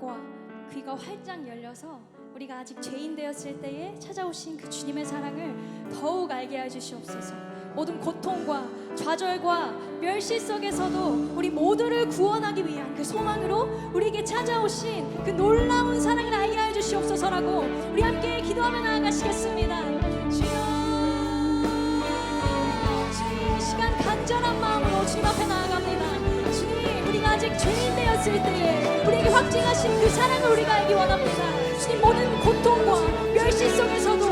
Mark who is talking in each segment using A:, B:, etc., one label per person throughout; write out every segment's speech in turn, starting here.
A: 마음과 귀가 활짝 열려서 우리가 아직 죄인 되었을 때에 찾아오신 그 주님의 사랑을 더욱 알게 해주시옵소서. 모든 고통과 좌절과 멸시 속에서도 우리 모두를 구원하기 위한 그 소망으로 우리에게 찾아오신 그 놀라운 사랑을 알게 해주시옵소서라고 우리 함께 기도하며 나아가시겠습니다. 주여, 주님 이 시간 간절한 마음으로 주님 앞에 나아갑니다. 아직 죄인 되었을 때에 우리에게 확증하신 그 사랑을 우리가 알기 원합니다. 주님 모든 고통과 멸시 속에서도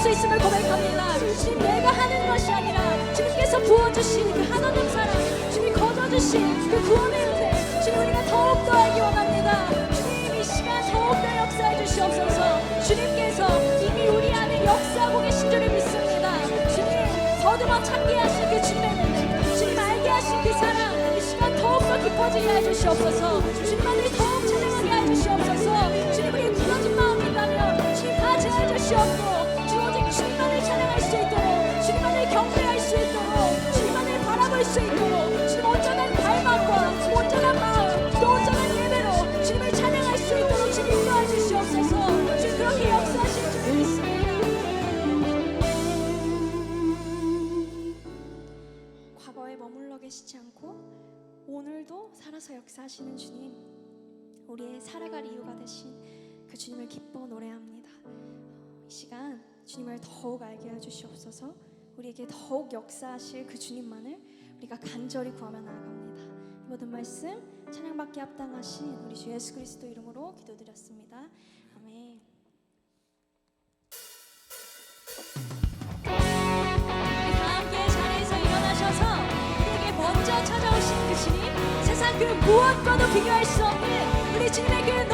A: 수 있음을 고백합니다. 주님 내가 하는 것이 아니라 주님께서 부어주신 그 한없는 사랑, 주님 거둬주신 그 구원의 은혜, 주님 우리가 더욱더 알기 원합니다. 주님 이 시간 더욱더 역사해 주시옵소서. 주님께서 이미 우리 안에 역사하고 계신 줄을 믿습니다. 주님 더듬어 찾게 하신 그 주님의 은혜, 주님 알게 하신 그 사랑, 이 시간 더욱더 깊어지게 해주시옵소서. 주님만을 더 역사하시는 주님, 우리의 살아갈 이유가 되신 그 주님을 기뻐 노래합니다. 이 시간 주님을 더욱 알게 해주시옵소서. 우리에게 더욱 역사하실 그 주님만을 우리가 간절히 하며 나아갑니다. 모든 말씀 찬양받기 합당하신 우리 주 예수 그리스도 이름으로 기도드렸습니다. 아멘. 그 무엇과도 비교할 수 없는 우리 주님의 그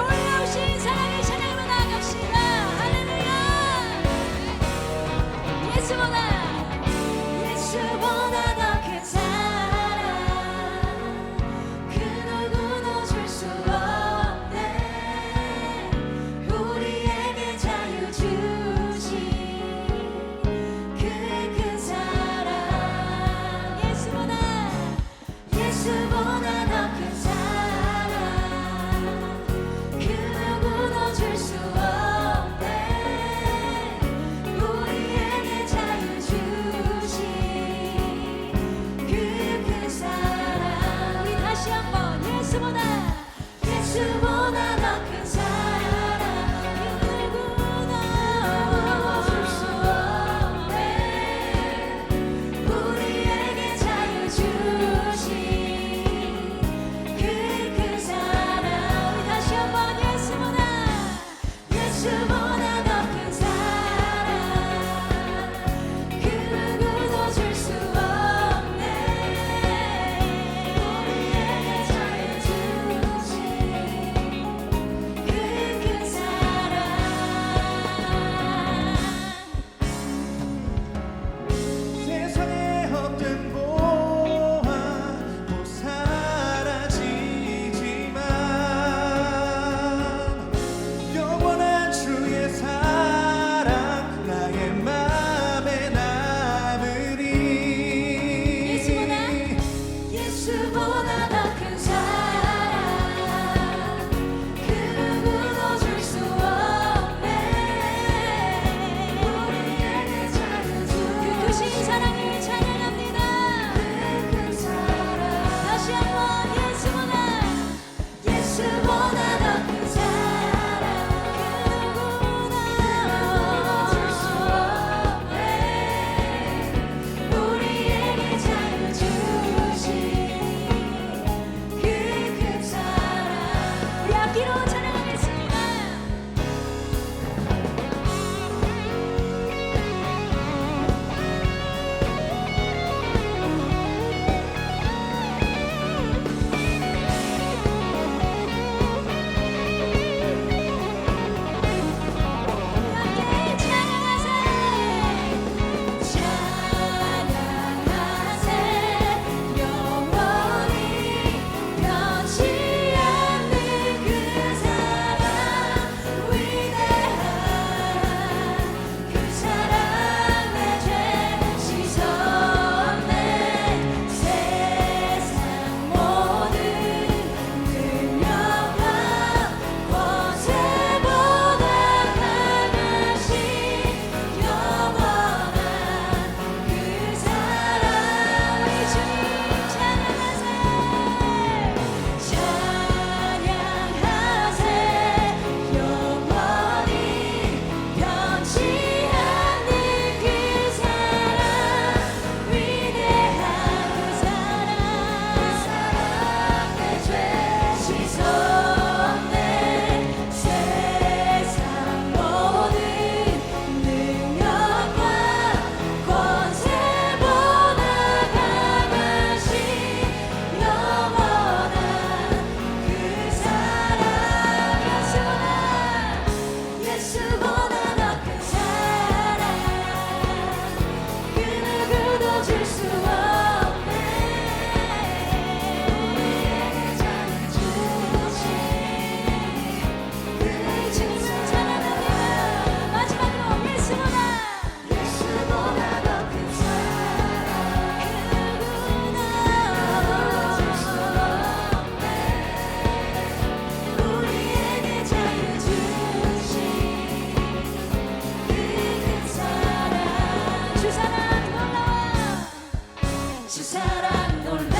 A: llorando.